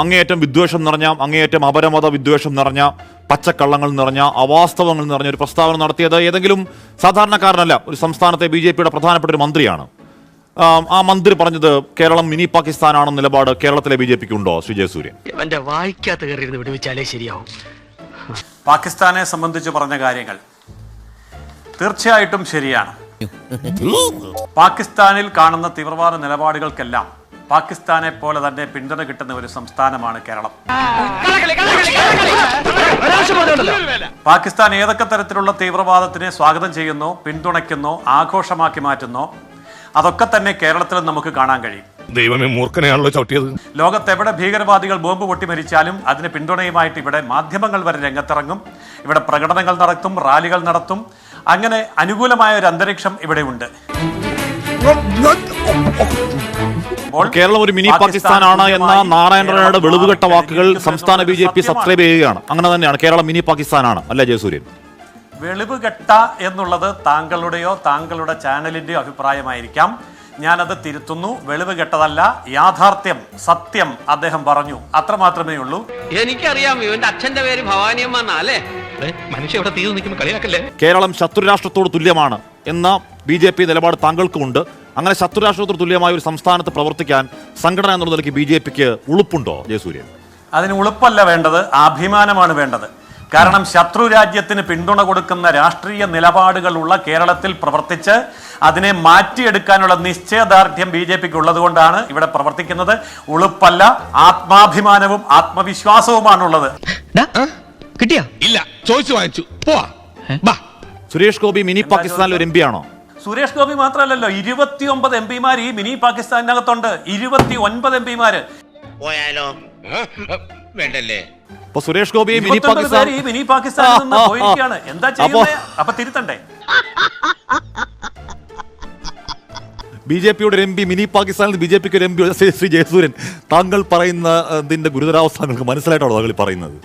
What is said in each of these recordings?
അങ്ങേയറ്റം വിദ്വേഷം നിറഞ്ഞ അങ്ങേയറ്റം അപരമത വിദ്വേഷം നിറഞ്ഞ പച്ചക്കള്ളങ്ങൾ നിറഞ്ഞ അവാസ്തവങ്ങൾ നിറഞ്ഞ ഒരു പ്രസ്താവന നടത്തിയത് ഏതെങ്കിലും സാധാരണക്കാരനല്ല ഒരു സംസ്ഥാനത്തെ ബി ജെ പിയുടെ പ്രധാനപ്പെട്ട ഒരു മന്ത്രിയാണ്. ആ മന്ത്രി പറഞ്ഞത് കേരളം മിനി പാകിസ്ഥാനാണെന്ന നിലപാട് കേരളത്തിലെ ബി ജെ പിക്ക് ഉണ്ടോ ശ്രീ ജയസൂര്യൻ? എന്റെ വായിക്കാത്ത കയറിയിരുന്ന് വിടുവിച്ചാലേ ശരിയാവും. പാകിസ്ഥാനെ സംബന്ധിച്ച് പറഞ്ഞ കാര്യങ്ങൾ തീർച്ചയായിട്ടും ശരിയാണ്. പാകിസ്ഥാനിൽ കാണുന്ന തീവ്രവാദ നിലപാടുകൾക്കെല്ലാം പാകിസ്ഥാനെ പോലെ തന്നെ പിന്തുണ കിട്ടുന്ന ഒരു സംസ്ഥാനമാണ് കേരളം. പാകിസ്ഥാൻ ഏതൊക്കെ തരത്തിലുള്ള തീവ്രവാദത്തിനെ സ്വാഗതം ചെയ്യുന്നു പിന്തുണയ്ക്കുന്നു ആഘോഷമാക്കി മാറ്റുന്നു അതൊക്കെ തന്നെ കേരളത്തിൽ നമുക്ക് കാണാൻ കഴിയും. ദൈവമേ മൂർഖനെയാണല്ലോ ചവിട്ടിയത്. ലോകത്തെവിടെ ഭീകരവാദികൾ ബോംബ് പൊട്ടി മരിച്ചാലും അതിന് പിന്തുണയുമായിട്ട് ഇവിടെ മാധ്യമങ്ങൾ വരെ രംഗത്തിറങ്ങും ഇവിടെ പ്രകടനങ്ങൾ നടത്തും റാലികൾ നടത്തും. അങ്ങനെ അനുകൂലമായ ഒരു അന്തരീക്ഷം ഇവിടെ ഉണ്ട് അപ്പോൾ കേരളം ഒരു മിനി പാകിസ്ഥാനാണ് എന്ന നാരായണറായുടെ വെളിവുകെട്ട വാക്കുകൾ സംസ്ഥാന ബി ജെ പി സബ്സ്ക്രൈബ് ചെയ്യുകയാണ്. അങ്ങനെ തന്നെയാണ്. കേരളം മിനി പാകിസ്ഥാനാണ്. അല്ല ജയസൂര്യൻ? വെളിവുകെട്ട എന്നുള്ളത് താങ്കളുടെയോ താങ്കളുടെ ചാനലിന്റെയോ അഭിപ്രായമായിരിക്കാം. ഞാനത് തിരുത്തുന്നു. വെളിവുകെട്ടതല്ല യാഥാർത്ഥ്യം സത്യം അദ്ദേഹം പറഞ്ഞു. അത്രമാത്രമേ ഉള്ളൂ. എനിക്കറിയാം ഇവന്റെ അച്ഛന്റെ പേര് ഭവാനിയമ്മേ മനുഷ്യ ഇവിടെ തീർന്നു നിൽക്കുമ്പോൾ കളിയാക്കല്ലേ? കേരളം ശത്രുരാഷ്ട്രത്തോട് തുല്യമാണ് എന്ന ബി ജെ പി നിലപാട് താങ്കൾക്കുമുണ്ട്. അങ്ങനെ ശത്രുരാഷ്ട്രത്തിന് തുല്യമായ ഒരു സംസ്ഥാനത്ത് പ്രവർത്തിക്കാൻ സംഘടന എന്നുള്ള നിലയ്ക്ക് ബി ജെ പിക്ക് ഉളുപ്പുണ്ടോ ജയസൂര്യൻ അതിന് ഉളുപ്പല്ല വേണ്ടത് അഭിമാനമാണ് വേണ്ടത്. കാരണം ശത്രു രാജ്യത്തിന് പിന്തുണ കൊടുക്കുന്ന രാഷ്ട്രീയ നിലപാടുകളുള്ള കേരളത്തിൽ പ്രവർത്തിച്ച് അതിനെ മാറ്റിയെടുക്കാനുള്ള നിശ്ചയദാർഢ്യം ബി ജെ പിക്ക് ഉള്ളതുകൊണ്ടാണ് ഇവിടെ പ്രവർത്തിക്കുന്നത്. ഉളുപ്പല്ല ആത്മാഭിമാനവും ആത്മവിശ്വാസവുമാണുള്ളത്. കിട്ടിയോ? ഇല്ല ചോദിച്ചു വാങ്ങിച്ചു. സുരേഷ് ഗോപി മിനി പാകിസ്ഥാനിലെ ഒരു എം പി ആണോ? സുരേഷ് ഗോപി മാത്രമല്ലല്ലോ ഇരുപത്തിയൊമ്പത് എം പിമാർ ഈ മിനി പാകിസ്ഥാനിനകത്തുണ്ട് ഇരുപത്തി ഒൻപത് എം പിമാര്. പോയാലോ? വേണ്ടല്ലേ? അപ്പൊ സുരേഷ് ഗോപി മിനി പാകിസ്ഥാൻ ഈ മിനി പാകിസ്ഥാനിൽ നിന്ന് പോയിരിക്കുകയാണ്. എന്താ ചെയ്യുന്നത് അപ്പൊ തിരുത്തണ്ടേ. ബി ജെ പിയുടെ ഒരു എം പി മിനി പാകിസ്ഥാനിൽ ബി ജെ പിക്ക് ഒരു എം പി ശ്രീ ജയസൂര്യൻ. താങ്കൾ പറയുന്നതിന്റെ ഗുരുതരാവസ്ഥ നിങ്ങൾക്ക് മനസ്സിലായിട്ടാണോ താങ്കൾ പറയുന്നത്?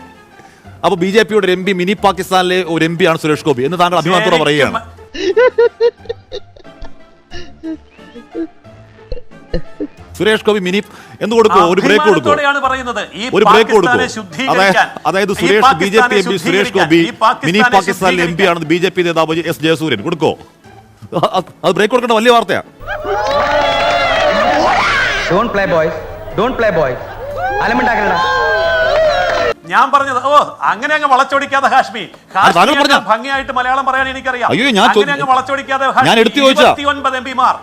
അപ്പൊ ബി ജെ പിയുടെ ഒരു എം പി മിനി പാകിസ്ഥാനിലെ ഒരു എം പി ആണ് സുരേഷ് ഗോപി എന്ന് താങ്കൾ അഭിമാനത്തോടെ പറയുകയാണ്. സുരേഷ് ഗോപി മിനി എന്ന് കൊടുക്കും ഒരു ബ്രേക്ക് കൊടുക്കും അഭിമാനത്തോടെയാണ് പറയുന്നത് ഈ ഒരു ബ്രേക്ക് കൊടുക്കും അതായത് Suresh B J P M P Suresh Gopi mini പാകിസ്ഥാനിലെ എം പി ആണ് ആണെന്ന് ബി ജെ പി നേതാവ് എസ് ജയസൂര്യൻ. കൊടുക്കോ അത് ബ്രേക്ക് കൊടുക്കേണ്ട വലിയ വാർത്തയാണ് don't play boys don't play boys ഞാൻ പറഞ്ഞത് ഓ അങ്ങനെ അങ്ങ് വളച്ചൊടിക്കാതെ ഹാഷ്മി. ഭംഗിയായിട്ട് മലയാളം പറയാൻ എനിക്കറിയാം. അയ്യോ, അങ്ങനെ അങ്ങ് വളച്ചൊടിക്കാതെ. ഇരുപത്തിയൊൻപത് എം പിമാർ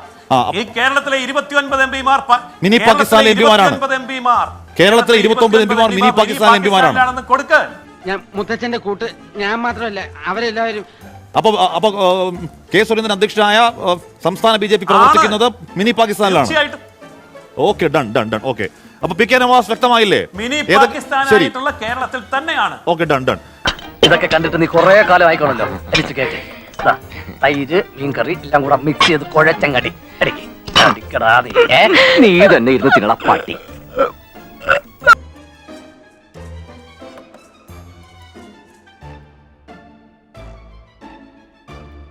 ഈ കേരളത്തിലെ ഇരുപത്തിയൊൻപത് എം പിമാർ മിനി പാകിസ്ഥാനിലെ എം പിമാരാണ്. പിമാർ കേരളത്തിലെ 29 എം പിമാർ മിനി പാകിസ്ഥാൻ എം പിമാരാണ്. കൊടുക്ക. ഞാൻ മുത്തച്ഛന്റെ കൂട്ട് ഞാൻ മാത്രമല്ല അവരെല്ലാവരും അപ്പൊ അപ്പൊ കെ സുരേന്ദ്രൻ അധ്യക്ഷനായ സംസ്ഥാന ബി ജെ പി പ്രവർത്തിക്കുന്നത് mini പാകിസ്ഥാനിലാണ്. Okay done done done okay. അപ്പൊ പി കെ നവാസ് വ്യക്തമായില്ലേ? മിനി പാകിസ്ഥാനായിട്ടുള്ള കേരളത്തിൽ തന്നെയാണ്. Okay done done. ഇതൊക്കെ കണ്ടിട്ട് നീ കുറെ കാലം ആയിക്കോണല്ലോ. തൈര് മീൻകറി എല്ലാം കൂടെ മിക്സ് ചെയ്ത് കുഴച്ചങ്ങടി അടിക്ക്. അടിക്കടാ നീ? തന്നെ ഇരുന്ന് തിന്നണ പട്ടി.